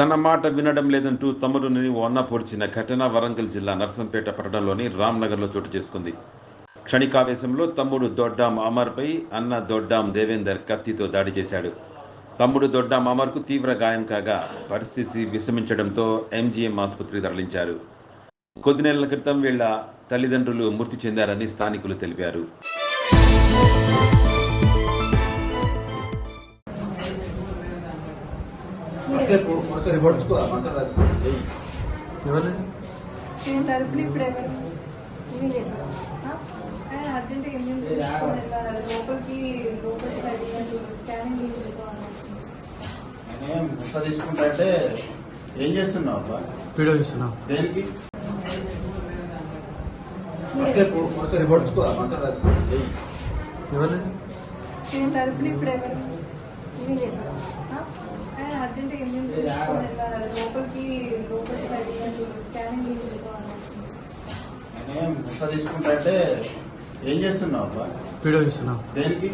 తన మాట వినడం లేదంటూ తమరుని వన్న పొడిచిన ఘటన వరంగల్ జిల్లా నర్సంపేట పట్టణంలోని రామ్నగర్లో చోటు చేసుకుంది. క్షణికావేశంలో తమ్ముడు దొడ్డాం అమర్పై అన్న దొడ్డాం దేవేందర్ కత్తితో దాడి చేశాడు. తమ్ముడు దొడ్డాం అమర్కు తీవ్ర గాయం కాగా పరిస్థితి విషమించడంతో ఎంజీఎం ఆసుపత్రికి తరలించారు. కొద్ది నెలల క్రితం వీళ్ళ తల్లిదండ్రులు మృతి చెందారని స్థానికులు తెలిపారు. అర్జెంట్గా లోపలికి లోపలికి స్కానింగ్ ముక్క తీసుకుంటా అంటే ఏం చేస్తున్నావు అబ్బా? వీడియో చూస్తున్నా దేనికి? ఒకసారి పడుచుకో తరపున ఇప్పుడు ఎవరు? అర్జెంట్గా ఎమ్మెల్యే తీసుకొని వెళ్ళాలి లోపలికి లోపలికి రెడీ స్కానింగ్ తీసుకోవాలి నేను ముక్క తీసుకుంటా అంటే ఏం చేస్తున్నావు వీడియో దేనికి?